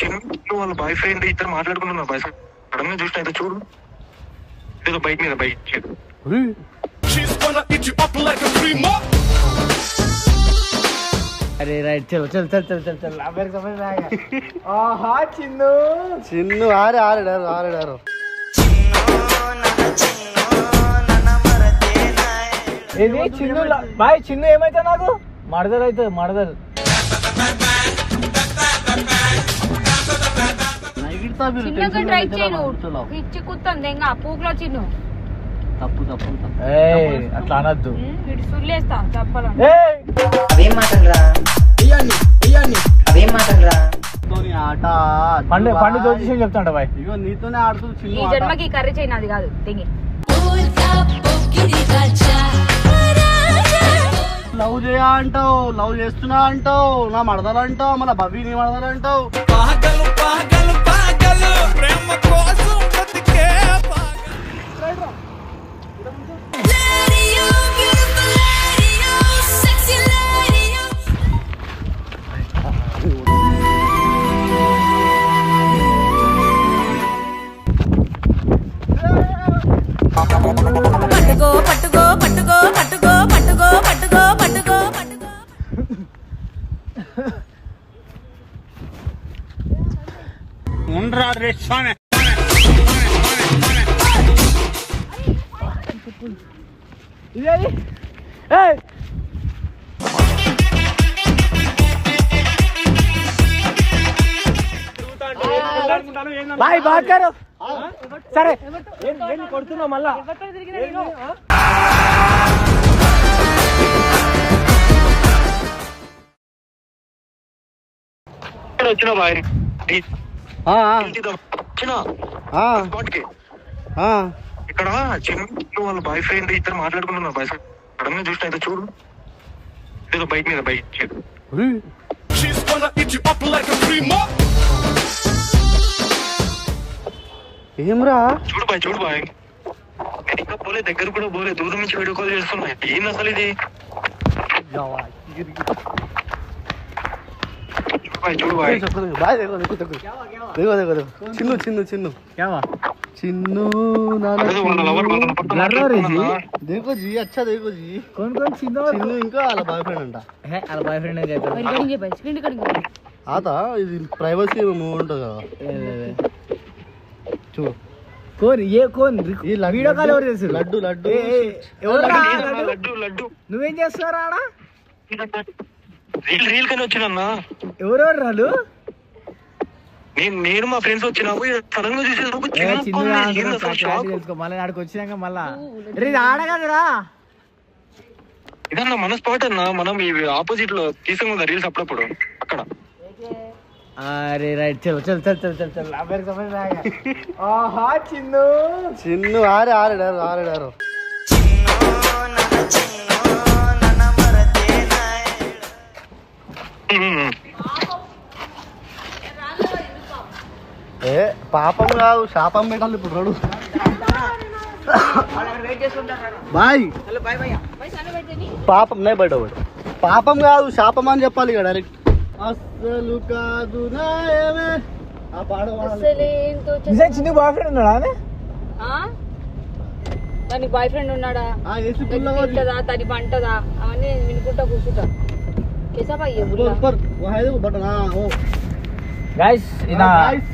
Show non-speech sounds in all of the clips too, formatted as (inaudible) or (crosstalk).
చిన్న వాళ్ళ boy friend ఇద్దరు మాట్లాడుకుంటున్నారు బాయ్ ఫ్రెండ్ చూసిన అయితే చూడు. ఏదో బైక్ మీద బైక్ అరే రైట్ చల్ చల్ చల్ చల్ చల్ చల్. అబ్బే సమయం ఆహా చిన్ను. చిన్ను ఆరు ఆరుడారు ఆరుడారు ఇది చిన్ను బాయ్ చిన్ను ఏమైతే నాకు? మడదలు అవుతుంది మడదలు. చిన్నగా ట్రై చేయను. పిచ్చి కుత్తుంది ఇంకా పూకులో చిన్ను. తప్పు తప్పు తప్పు. ఏయ్ అట్లా అనొద్దు. ఇటు సుల్లేస్తా చెప్పాలంటే ఏయ్! అవేం మాటలురా అవేం మాటలురా నీతోని ఆట పండు పండు జ్యోతిష్యం చెప్తాంట బాయ్. ఇగో నీతోనే ఆడుతూ ఈ చిన్ను. జన్మకి కర్రీ చేయను అది కాదు లవ్ చేయా అంటావు లవ్ చేస్తున్నా అంటావు నా మడదలు అంటావు మన నీ మడదలు అంటావు పాగలు పాగలు పాగలు ప్రేమ కోసం ఇదేది ఏ బాయ్ బాట్ గారు. సరే. కొడుతున్నావు మళ్ళా? వచ్చినా బాయ్. ఇక్కడ చిన్న వాళ్ళ బాయ్ ఫ్రెండ్ ఇద్దరు మాట్లాడుకుంటున్నారు. బాయ్ సడన్గా చూసిన అయితే చూడు. ఏదో బైక్ మీద బైక్. ఏమ్రా? చూడు బాయ్ చూడు బాయ్. నేను ఇంకా పోలే దగ్గర కూడా పోలే. దూరం నుంచి వీడియో కాల్ చేస్తున్నా ఏంది అసలు ఇది? भाई छोड़ బాయ్ ఫ్రెండ్ అంట బాయ్ ఫ్రెండ్ ఆతా ఇది ప్రైవసీ కదా చూడు ఏ కోన్ లడ్డు లడ్డు లడ్డు నువ్వేం చేస్తారా ఆడ రీల్ రీల్ కానీ వచ్చినన్నా ఎవరెవరు రాళ్ళు? నేను నేను మా ఫ్రెండ్స్ వచ్చినాము సడన్గా చూసేటప్పుడు మళ్ళీ ఆడికి వచ్చినాక మళ్ళా. రే ఆడగదురా. ఇదన్నా మన స్పాట్ అన్న మనం ఇవి ఆపోజిట్లో తీసుకుందా రీల్స్ అప్పుడప్పుడు అక్కడ. అరే రైట్ చలో చల్ చల్ చల్ చల్ చల్ ఆహా చిన్ను. చిన్ను ఆరు ఆరు ఆరు. ఏ పాపం కాదు శాపం పెట్టాలి ఇప్పుడు రాడు. బాయ్. పాపం నే బయట ఒకటి. పాపం కాదు శాపం అని చెప్పాలి ఇక డైరెక్ట్ అస్సలు కాదు ఆ చిన్న బాయ్ ఫ్రెండ్ ఉన్నాడా? దానికి బాయ్ ఫ్రెండ్ ఉన్నాడా తని పంటదా? అవన్నీ నేను వినుకుంటా కూర్చుంటా. कैसा भाई है ऊपर ऊपर वो है वो बटन हां वो గైస్ ఇదా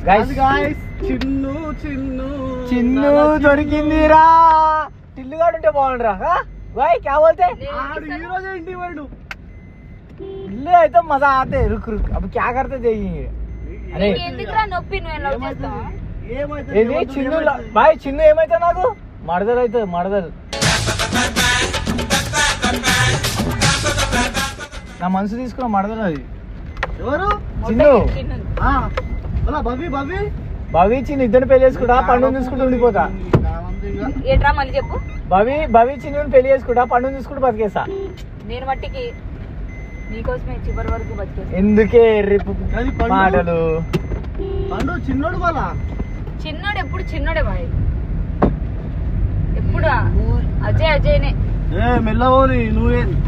గైస్ గైస్ చిన్ను చిన్ను చిన్ను దొరికిందిరా టిల్లుగాడు ఉంటే బాగుండరా వై క్యా బోల్తే ఆడు హీరోజే ఇంటి వాడు ఇల్లు అయితే మజా ఆతే రుక్ రుక్ అప్పుడు క్యా కర్తే దేయి అరే ఎందుకురా నొప్పి నువ్వు ఎలా ఏమైతే చిన్ను బాయ్ చిన్ను ఏమైతే నాకు మడదలు అయితే మడదలు నా మనసు తీసుకున్న మడదలు అది. ఎవరు? చిన్ను. చిన్నది. ఆ, అలా భవి భవి భవి చిన్ను ఇద్దరిని పెళ్ళి చేసుకుంటా పండుగ చూసుకుంటూ ఉండిపోతా. ఏంట్రా మళ్ళీ చెప్పు? భవి భవి చిన్నుని పెళ్ళి చేసుకుంటా పండుగ చూసుకుంటూ బతికేస్తా. నేను మట్టికి నీకోసమే చివరి వరకు బతికేసి ఎందుకే రేపు మాటలు? పండు చిన్నోడు వాళ్ళ చిన్నోడు ఎప్పుడు చిన్నోడే బాయ్. ఎప్పుడు? అజయ్ అజయ్నే. ఏ మెల్లవోని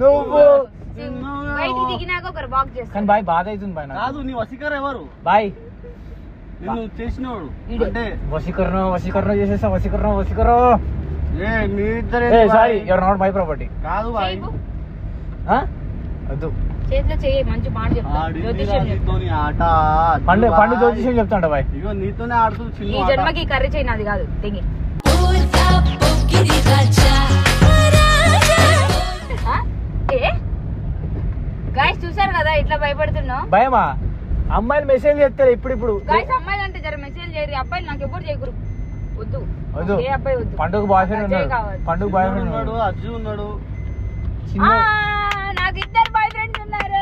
నువ్వు. బయటికి దిగినాక ఒకరు వాక్ కానీ బాయ్ బాధ అవుతుంది బాయ్ నాకు. కాదు నీ వసీకర్ ఎవరు? బాయ్. నిన్ను చేసినవాడు ఈడే. అంటే. వసీకరణం వసీకరణం చేసేస్తా వసీకరణం వసీకరణం ఏ ఇద్దరే ఏ sorry your not my property కాదు బాయ్. చేయకు. వద్దు. చేతిలో చెయ్యి మంచి మాట చెప్తా. ఆడింది జ్యోతిష్యం చెప్తా. నీతోని ఆట పండు బాయ్. పండు జ్యోతిష్యం చెప్తాంట బాయ్. ఇగో నీతోనే ఆడుతూ ఈ చిన్న జన్మకి కర్రీ అది కాదు. దిగి భయమా? అమ్మాయిలు మెసేజ్ చేస్తారు ఇప్పుడు ఇప్పుడు గాయస్ అమ్మాయిలు అంటే జర మెసేజ్ చేయరు. అబ్బాయిలు నాకు ఎప్పుడు చేయకురు. వద్దు. వద్దు. ఏ అబ్బాయి వద్దు. పండుగ బాయ్ ఫ్రెండ్ ఉన్నాడు. పండుగ బాయ్ ఫ్రెండ్ ఉన్నాడు అజ్జు ఉన్నాడు. ఆ, చిన్న నాకు ఇద్దరు బాయ్ ఫ్రెండ్స్ ఉన్నారు.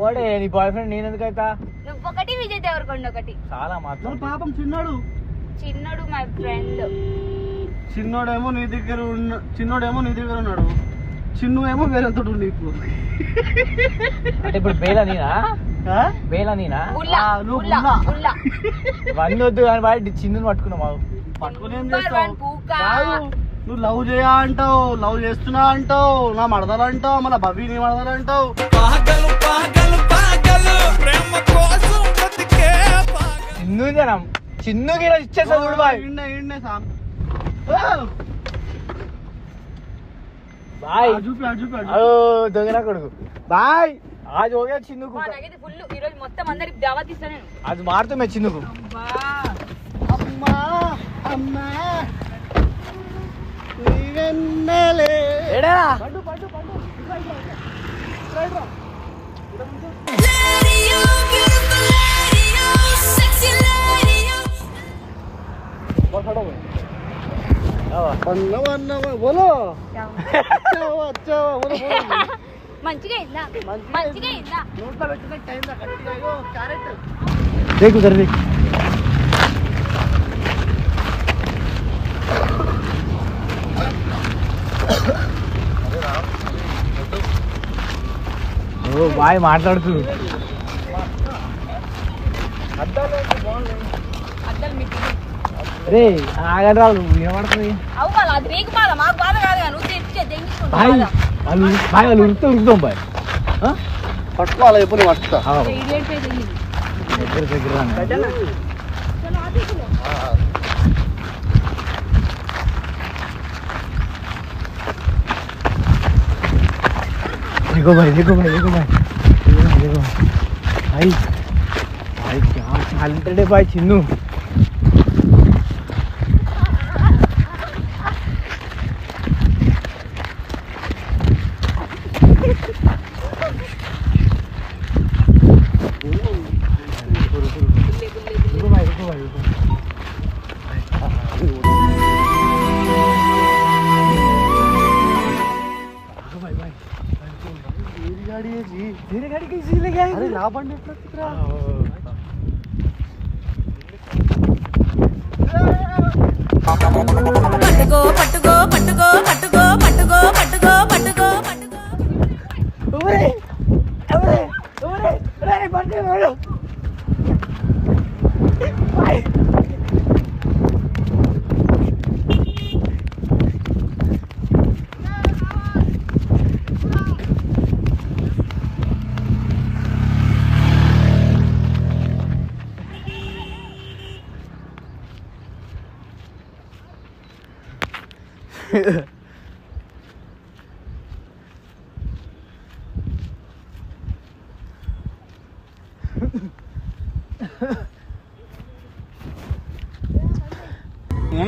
ఓడే నీ బాయ్ ఫ్రెండ్ నేను ఎందుకైతా నువ్వు ఒకటి విజయ్ దేవరకొండ ఒకటి. చాలా మరి మాత్రం పాపం చిన్నాడు? చిన్నడు మై ఫ్రెండ్ చిన్నోడేమో నీ దగ్గర ఉన్న చిన్నోడేమో నీ దగ్గర ఉన్నాడు. చిన్ను ఏమో వేలంతో నీకు ఇప్పుడు. బేలా నీనా? బేలా నేనా? వద్దు కానీ బాగా చిన్ను పట్టుకున్నావు పట్టుకునేం నువ్వు లవ్ చేయా అంటావు లవ్ చేస్తున్నా అంటావు నా మడదలు అంటావు మన బబ్బీ నీ మడదలు అంటావు. చిన్ను జనం. చిన్నుకి ఇచ్చేసా చూడు బాయ్. ఇండే ఇండే సామ్. भाई आजू पे आजू पे ओ దొంగనా కొడుకు బాయ్ आज हो गया చిన్నుకు మా నాకైతే ఫుల్ ఈ రోజు మొత్తం అందరికి దావత్ ఇస్తా నేను आज मार तो मैं చిన్నుకు అమ్మా అమ్మా నీవెన్నలే ఎడా పడు పడు పడు ఇక్కడ ఇక్కడ ఇక్కడ Lady, you beautiful lady, you sexy lady, you. అన్నవా అన్నవా బోలో. (laughs) మంచిగా ఇద్దా మంచిగా ఇద్దా ఓ బాయ్ మాట్లాడుతు. రే ఆగండి రావు వినపడుతుంది అవు వాళ్ళ అది నీకు బాధ మాకు బాధ కాదు కదా నువ్వు తెచ్చే బాయ్ దెంగించుకుంటా వాళ్ళు బాయ్ వాళ్ళు ఉరుకుతూ ఉరుకుతాం బాయ్ ఆ? పట్టుకోవాలి ఎప్పుడు నేను పట్టుకుంటా ఆ, ఇడియట్ పే దెంగింది దగ్గర దగ్గర రాండి. देखो भाई देखो भाई देखो भाई देखो भाई, देखो भाई भाई क्या टैलेंटेड है भाई चिन्नू निकाल के इसी ले गया अरे लाभन नेटवर्क दिख रहा पटको पटको पटको पटको पटको पटको पटको पटको ओरे ओरे ओरे अरे बंदे मारो। भाई।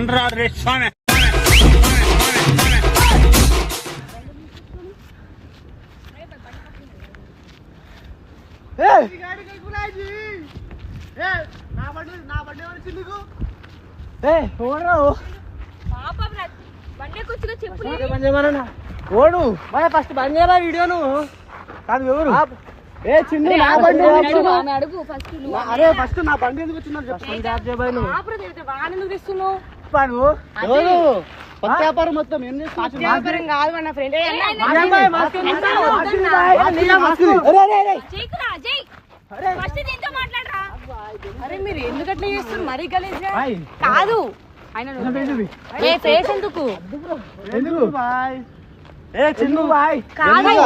రా రే స్వామి ఓడు. మన ఫస్ట్ బంద్ చేయరా వీడియో నువ్వు. కాదు ఎవరు? ఏ చిన్న నా బండి అరే ఫస్ట్ నా బండి ఎందుకు వచ్చిందని చెప్పు. నువ్వు. తెస్తున్నావు నువ్వు పత్తి వ్యాపారం మొత్తం ఏం చేస్తున్నావు వ్యాపారం కాదు మన ఫ్రెండ్ అరే మీరు ఎందుకు అట్లా చేస్తున్నారు? మరీ గలీజ్గా కాదు. ఆయన ఏ ఫేస్ ఎందుకు? ఎందుకు? ఏ చిన్ను. బాయ్ కాదు ఎందుకు?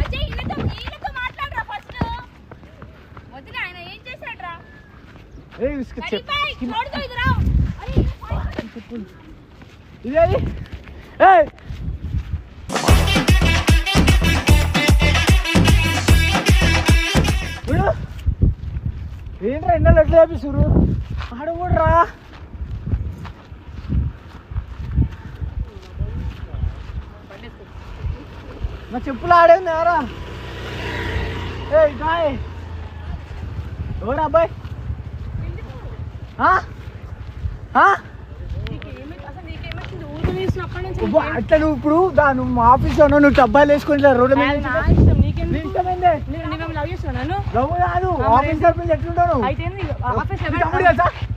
అజయ్ ఈయనతో ఈయనతో మాట్లాడరా ఫస్ట్ వదిలే ఆయన ఏం చేశాడ్రా ఏ ఇసుక చెప్. సరిపోయి చూడదు ఇది రావు అరే ఇదేది ఏయ్ చూడు ఏంట్రా ఎన్నెళ్ళు ఎట్లా చేపిస్తురు ఆడ కూడా రా. నా చెప్పులు ఆడేంది ఎవరా ఏ గాయ్. ఎవరు అబ్బాయి ఆ? ఆ? అసలు నీకేమొచ్చింది ఊరు తీసినప్పటి నుంచి అబ్బా, అట్లా నువ్వు ఇప్పుడు నువ్వు మా ఆఫీస్ ఉన్నావు, నువ్వు డబ్బాలు వేసుకొని రోడ్డు మీద లవ్ కాదు ఆఫీస్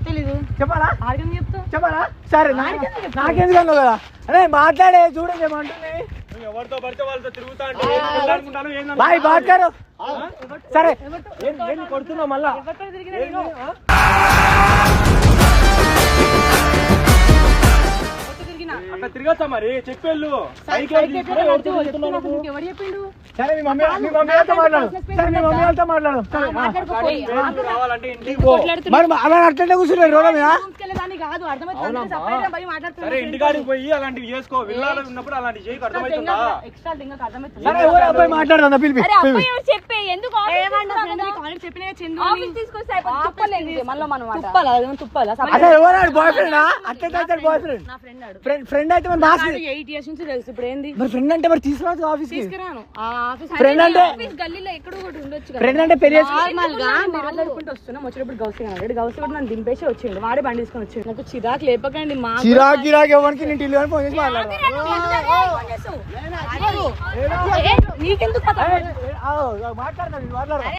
తెలీదు. చెప్పాలా? చెప్పాలా? సరే నాకెందుకు అన్నావు కదా? అరే మాట్లాడే చూడండి ఏమంటుంది ఎవరితో పడితే వాళ్ళతో తిరుగుతా అంటే బాయ్ మాట్లాడు సరే. కొడుతున్నావు మళ్ళా? అట్లా తిరగచ్చా మరి? చెప్పేళ్ళు. సైకిల్ ఎవరు చెప్పిండు? సరే మీ మమ్మీ మీ మమ్మీ వాళ్ళతో మాట్లాడు. సరే మీ మమ్మీ వాళ్ళతో మాట్లాడు. సరే, మరి అలా అట్లనే కూర్చున్నారు రోడ్డు మీద? రూమ్స్కెళ్ళేదాన్ని కాదు అర్థమవుతుంది సపరేట్ పోయి సరే ఇంటికాడికి పోయి అలాంటివి చేసుకో. విల్లాలు ఉన్నప్పుడు అలాంటివి చేయకు అర్థమవుతుందా? ఎక్స్ట్రా లింగం అర్థమవుతుంది. సరే ఎవరు అబ్బాయి మాట్లాడుతుందా పిలిపి అరే పిలిపి. అబ్బాయి ఎవరు చెప్పే? ఎందుకు ఆఫీస్ చెప్పిన చందు? ఆఫీస్ తీసుకొస్తే తుప్పలేదు మళ్ళీ మనం తుప్పాలా తుప్పాలా? అదే ఎవరాడు బాయ్ ఫ్రెండ్ అట్లా బాయ్ ఫ్రెండ్ నా ఫ్రెండ్ ఆడు. ఫ్రెండ్ ఫ్రెండ్ అయితే మరి మాస్ ఎయిట్ ఇయర్స్ నుంచి తెలుసు. ఇప్పుడు ఏంది? మరి ఫ్రెండ్ అంటే మరి తీసుకురావచ్చు ఆఫీస్కి. తీసుకురాను. ఫ్రెండ్ అంటే గల్లీలో ఎక్కడో ఉండొచ్చు ఫ్రెండ్ అంటే పెళ్ళి చేసుకో నార్మల్గా మాట్లాడుకుంటూ వస్తున్నాం. వచ్చేటప్పుడు గౌసి అన్నాడు గౌసి కూడా నన్ను దింపేసి వచ్చిండు. వాడే బండి తీసుకొని వచ్చిండు. నాకు చిరాకు లేపకండి మా చిరాక్ గిరాక్ ఎవరికి? నేను టిల్లు ఫోన్ చేసి మాట్లాడు నీకెందుకు మాట్లాడతాను మాట్లాడతా